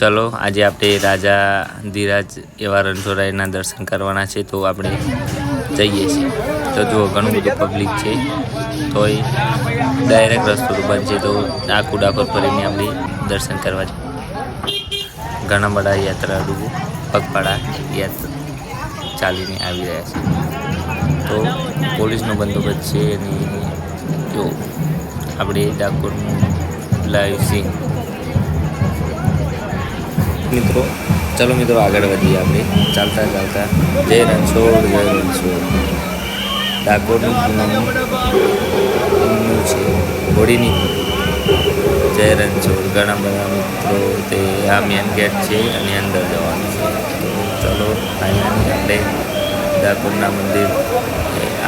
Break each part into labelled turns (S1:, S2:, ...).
S1: ચલો, આજે આપણે રાજા ધીરાજ એવા રણછોડરાયના દર્શન કરવાના છે, તો આપણે જઈએ છીએ. તો જુઓ, ઘણું બધું પબ્લિક છે. તોય ડાયરેક્ટ રસ્તો બંધ છે તો આખું ડાકોર ફરીને આપણે દર્શન કરવા જઈએ. ઘણા બધા યાત્રાળુઓ પગપાળા યાત્રા ચાલીને આવી રહ્યા છે. તો પોલીસનો બંદોબસ્ત છે અને જો, આપણે ડાકોરનું લાઈવ સીન મિત્રો, ચાલો મિત્રો આગળ વધીએ આપણે. ચાલતા ચાલતા. જય રણછોડ જય રણછોડ. ડાકોરનું પૂનમનું છે. હોળીની જય રણછોડ. ઘણા બધા મિત્રો તે આ મેન ગેટ છે અને અંદર જવાનું છે. તો ચલો ફાઇનલી આપણે ડાકોરના મંદિર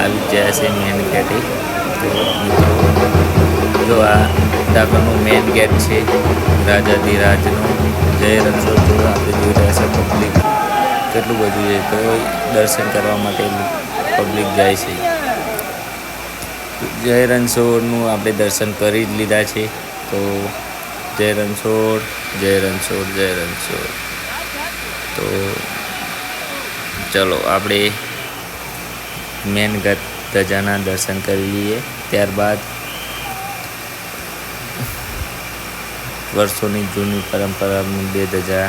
S1: આવી જાય છે મેન ગેટે તો મિત્રો, જો આ ડાકોરનું મેન ગેટ છે, રાજાધિરાજનું જય રણછોડ કેટલું બધું છે તો દર્શન કરવા માટે પબ્લિક જાય છે. જય રણછોડનું આપણે દર્શન કરી જ લીધા છે. તો જય રણછોડ જય રણછોડ જય રણછોડ. તો ચલો આપણે મેન ધજાના દર્શન કરી લઈએ. ત્યારબાદ વર્ષોની જૂની પરંપરાની બે ધજા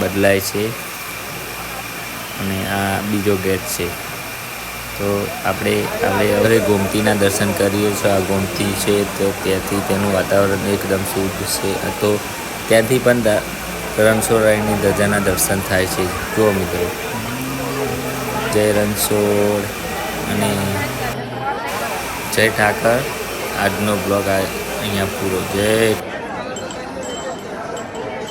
S1: બદલાય છે અને આ બીજો ગેટ છે. તો આપણે આપણે હવે ગોમતીના દર્શન કરીએ છીએ. આ ગોમતી છે તો ત્યાંથી તેનું વાતાવરણ એકદમ શુદ્ધ છે. તો ત્યાંથી પણ રણછોડરાયની ધજાના દર્શન થાય છે. જુઓ મિત્રો. જય રણછોડ અને જય ઠાકર. આજનો બ્લોગ અહીંયા પૂરો. જય